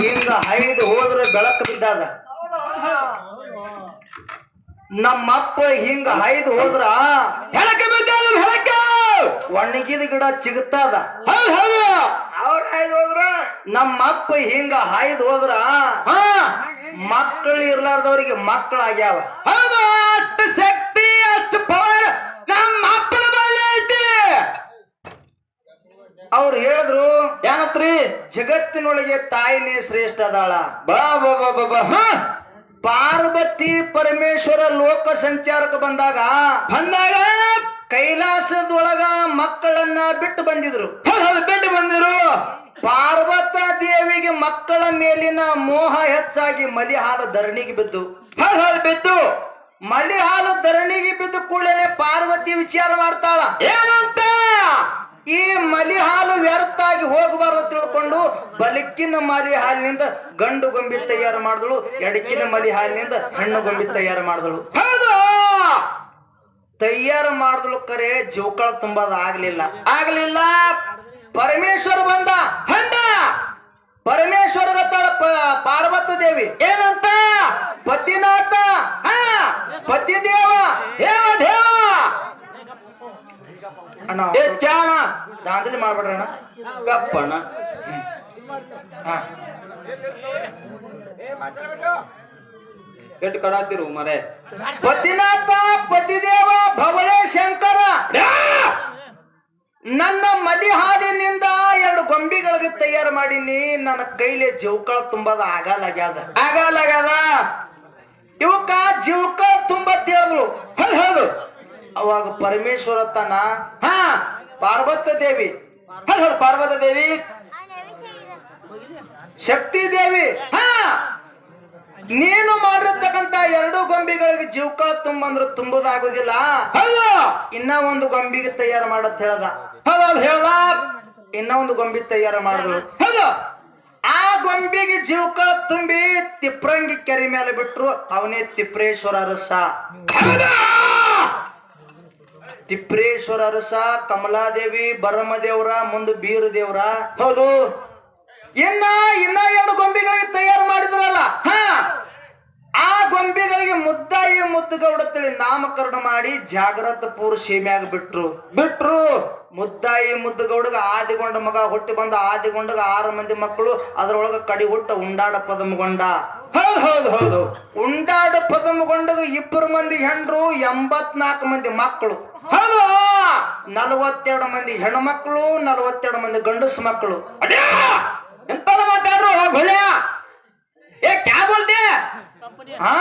ಹಿಂಗ ಹೈದು ಹೋದ್ರ ಬೆಳಕ್ ಬಿದ್ದಾದ? ನಮ್ಮಪ್ಪ ಹಿಂಗ ಹೈದ್ ಹೋದ್ರ ಬೆಳಕ ಒಣಗಿದ ಗಿಡ ಚಿಗುತ್ತಾದ ನಮ್ಮಪ್ಪ ಹಿಂಗ ಹಾಯ್ದು ಹೋದ್ರ ಮಕ್ಕಳು ಇರ್ಲಾರ್ದವ್ರಿಗೆ ಮಕ್ಕಳಾಗ್ಯಾವ ಹೌದು! ಅವ್ರು ಹೇಳಿದ್ರು ಏನತ್ರಿ ಜಗತ್ತಿನೊಳಗೆ ತಾಯಿನೇ ಶ್ರೇಷ್ಠ ಅದಾಳ. ಬಾ ಬಾ ಬಾ ಬಾ ಪಾರ್ವತಿ ಪರಮೇಶ್ವರ ಲೋಕ ಸಂಚಾರಕ್ಕೆ ಬಂದಾಗ ಬಂದಾಗ ಕೈಲಾಸದೊಳಗ ಮಕ್ಕಳನ್ನ ಬಿಟ್ಟು ಬಂದಿದ್ರು. ಬಿಟ್ಟು ಬಂದಿರು. ಪಾರ್ವತ ದೇವಿಗೆ ಮಕ್ಕಳ ಮೇಲಿನ ಮೋಹ ಹೆಚ್ಚಾಗಿ ಮಲಿಹಾಲ ಧರಣಿಗೆ ಬಿದ್ದು. ಬಿದ್ದು. ಮಲಿಹಾಲು ಧರಣಿಗೆ ಬಿದ್ದು ಕೂಡಲೇ ಪಾರ್ವತಿ ವಿಚಾರ ಮಾಡ್ತಾಳ. ಏನಂತ? ಈ ಮಲಿ ಹಾಲು ವ್ಯರ್ಥ ಆಗಿ ಹೋಗಬಾರದು ತಿಳ್ಕೊಂಡು ಬಲಕ್ಕಿನ ಮಲಿ ಹಾಲಿನಿಂದ ಗಂಡು ಗೊಂಬಿ ತಯಾರು ಮಾಡಿದಳು ಎಡಕ್ಕಿನ ಮಲಿ ಹಾಲಿನಿಂದ ಹೆಣ್ಣು ಗೊಂಬಿ ತಯಾರು ಮಾಡಿದಳು. ಹೌದು! ತಯಾರು ಮಾಡಿದಳು ಕರೆ, ಜೋಕಳ ತುಂಬದ ಆಗ್ಲಿಲ್ಲ. ಆಗ್ಲಿಲ್ಲ ಪರಮೇಶ್ವರ ಬಂದ ಹಂದ ಪರಮೇಶ್ವರ ಗೊತ್ತಾಳ ಪ- ಪಾರ್ವತ ದೇವಿ ಏನಂತ ಪತಿನಾಥ ಹಾ ಪತಿದೇವ ದೇವ ದೇವ ಅಣ್ಣ ಏ ಚಾಣ ದಾಂಧಲಿ ಮಾಡ್ಬಿಡ್ರಣ ಕಪ್ಪಣ. ಎಟ್ಟು ಕಡಾತಿರು ಮರೆ. ಪತಿನಾಥ ಪತಿದೇವ ಭವಳೆ ಶಂಕರ. ನನ್ನ ಮದಿ ಹಾಲಿನಿಂದ ಎರಡು ಗೊಂಬಿಗಳಿಗೆ ತಯಾರು ಮಾಡೀನಿ. ನನ್ನ ಕೈಲಿ ಜೀವಕಳ ತುಂಬದ ಆಗಲಾಗ್ಯಾದ ಆಗಲಾಗದ ಇವಕ್ಕ ಜೀವಕ ತುಂಬ ತೇಳಿದ್ಲು. ಹಲ್ ಹೇಳಿದ್ರು ಅವಾಗ ಪರಮೇಶ್ವರ ತನ ಹಾ. ಪಾರ್ವತ ದೇವಿ ಪಾರ್ವತ ದೇವಿ. ಶಕ್ತಿ ದೇವಿ. ಹಾ. ನೀನು ಮಾಡಿರ್ತಕ್ಕಂತ ಎರಡು ಗೊಂಬಿಗಳಿಗೆ ಜೀವಕಳ ತುಂಬಂದ್ರ ತುಂಬುದಾಗುದಿಲ್ಲ. ಹೌದು. ಇನ್ನ ಒಂದು ಗೊಂಬಿಗೆ ತಯಾರು ಮಾಡತ್ ಹೇಳದ. ಹೌದು ಹೇಳ್ದ. ಇನ್ನ ಒಂದು ಗೊಂಬಿ ತಯಾರು ಮಾಡಿದ್ರು. ಹೌದು. ಆ ಗೊಂಬಿಗೆ ಜೀವಕಳ ತುಂಬಿ ತಿಪ್ರಂಗಿ ಕೆರೆ ಮೇಲೆ ಬಿಟ್ರು ಅವನೇ ತಿಪ್ರೇಶ್ವರ ರಸ ಹೌದು. ತಿಪ್ರೇಶ್ವರ ಅರಸ ಕಮಲಾದೇವಿ ಬರಮದೇವ್ರ ಮುಂದೆ ಬೀರು ದೇವ್ರ ಹೌದು. ಇನ್ನ ಇನ್ನ ಎರಡು ಗೊಂಬೆಗಳಿಗೆ ತಯಾರು ಮಾಡಿದ್ರಲ್ಲ? ಹ. ಆ ಗೊಂಬೆಗಳಿಗೆ ಮುದ್ದಾಯಿ ಮುದ್ದುಗೌಡತ್ತಳಿ ನಾಮಕರಣ ಮಾಡಿ ಜಾಗ್ರತ ಪೂರ್ ಸೀಮ್ಯಾಗ ಬಿಟ್ರು. ಬಿಟ್ರು. ಮುದ್ದಾಯಿ ಮುದ್ದುಗೌಡಗ ಆದಿಗೊಂಡ ಮಗ ಹುಟ್ಟಿ ಬಂದ ಆದಿಗೊಂಡಗ ಆರು ಮಂದಿ ಮಕ್ಕಳು ಅದರೊಳಗ ಕಡಿ ಹುಟ್ಟ ಉಂಡಾಡ ಪದಮಗೊಂಡ. ಹೌದು ಹೌದು ಹೌದು. ಉಂಡಾಡ ಪದಮಗೊಂಡಗ ಇಬ್ಬರು ಮಂದಿ ಹೆಂಡ್ರು ಎಂಬತ್ನಾಲ್ಕು ಮಂದಿ ಮಕ್ಕಳು. ಹೌದು. ನಲವತ್ತೆರಡು ಮಂದಿ ಹೆಣ್ಮಕ್ಳು ನಲವತ್ತೆರಡು ಮಂದಿ ಗಂಡಸ ಮಕ್ಕಳು. ಎಂತದ ಮಾತಾಡ್ರು ಭಳ್ಯ ಏ ಕ್ಯಾ ಹಾ?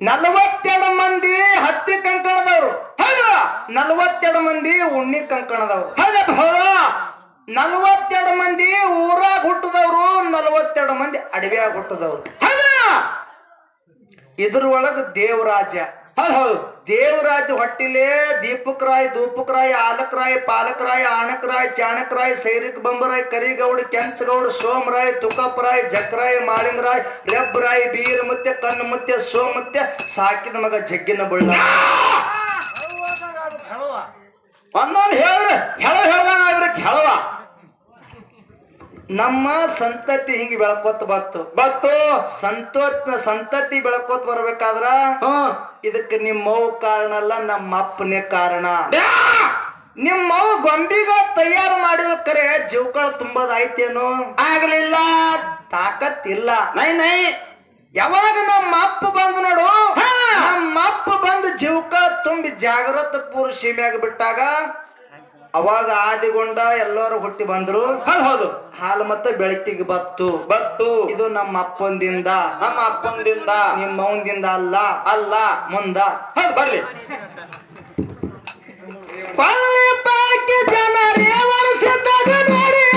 ನಲವತ್ತೆರಡು ಮಂದಿ ಹತ್ತಿ ಕಂಕಣದವ್ರು. ಹೌದಾ. ನಲವತ್ತೆರಡು ಮಂದಿ ಉಣ್ಣಿ ಕಂಕಣದವ್ರು. ಹೌದಪ್ಪ ಹೌದು. ನಲವತ್ತೆರಡು ಮಂದಿ ಊರಾಗ ಹುಟ್ಟದವ್ರು ನಲವತ್ತೆರಡು ಮಂದಿ ಅಡವ್ಯಾಗ ಹುಟ್ಟದವ್ರು. ಇದ್ರ ಒಳಗ ದೇವರಾಜ ಹೌದು ಹೌದು. ದೇವರಾಜ ಹೊಟ್ಟಿಲೆ ದೀಪಕ್ರಾಯ್ ದೂಪಕರಾಯ್ ಆಲಕ್ರಾಯ್ ಪಾಲಕರಾಯ್ ಆಣಕರಾಯ್ ಚಾಣಕರಾಯ್ ಸೈರಿಕ್ ಬಂಬರಾಯ್ ಕರಿಗೌಡ ಕೆಂಚಗೌಡ ಸೋಮರಾಯ್ ತುಕಪರಾಯ್ ಜಕ್ರಾಯ್ ಮಾಳಿಂಗರಾಯ್ ರೆಬ್ಬರಾಯ್ ಬೀರ ಮುತ್ತೆ ಕಣ್ಣು ಮುತ್ತೆ ಸೋಮುತ್ಯ ಸಾಕಿದ ಮಗ ಜಗ್ಗಿನ ಬುಳ್ಳ. ಒಂದೊಂದು ಹೇಳಿದ್ರೆ ಹೇಳೋ ಹೇಳ್ದಂಗ ಆಗ್ರಿ ಹೇಳುವ ನಮ್ಮ ಸಂತತಿ ಹಿಂಗೆ ಬೆಳಕೋತ್ ಬತ್ತು ಬತ್ತು ಸಂತೋತ್ ಸಂತತಿ ಬೆಳಕೋತ್ ಬರ್ಬೇಕಾದ್ರ ಇದಕ್ಕೆ ನಿಮ್ಮವ್ ಕಾರಣ ಅಲ್ಲ ನಮ್ಮ ಅಪ್ಪನೇ ಕಾರಣ ನಿಮ್ಮವು ಗೊಂಬಿಗಳು ತಯಾರು ಮಾಡಿದ ಕರೆ ಜೀವಕಳ ತುಂಬದಾಯ್ತೇನು? ಆಗ್ಲಿಲ್ಲ. ಇಲ್ಲ ನೈ ನೈ. ಯಾವಾಗ ನಮ್ಮ ಅಪ್ಪ ಬಂದು ನೋಡು. ನಮ್ಮ ಅಪ್ಪ ಬಂದು ಜೀವಕ ತುಂಬಿ ಜಾಗೃತ ಪೂರ್ವ ಸೀಮೆಯಾಗಿ ಬಿಟ್ಟಾಗ ಅವಾಗ ಆದಿಗೊಂಡ ಎಲ್ಲರೂ ಹುಟ್ಟಿ ಬಂದ್ರು. ಹೌದು ಹೌದು. ಹಾಲು ಮತ್ತೆ ಬೆಳಕಿಗೆ ಬತ್ತು. ಬತ್ತು. ಇದು ನಮ್ಮ ಅಪ್ಪಂದಿಂದ. ನಮ್ಮ ಅಪ್ಪಂದಿಂದ. ನಿಮ್ಮ ಅವನಿಂದ ಅಲ್ಲ. ಅಲ್ಲ. ಮುಂದ. ಹೌದು ಬರ್ಲಿ. ಪಲ್ಲಿ ಪಾಕಿ ಜನರೇ ನೋಡಿ.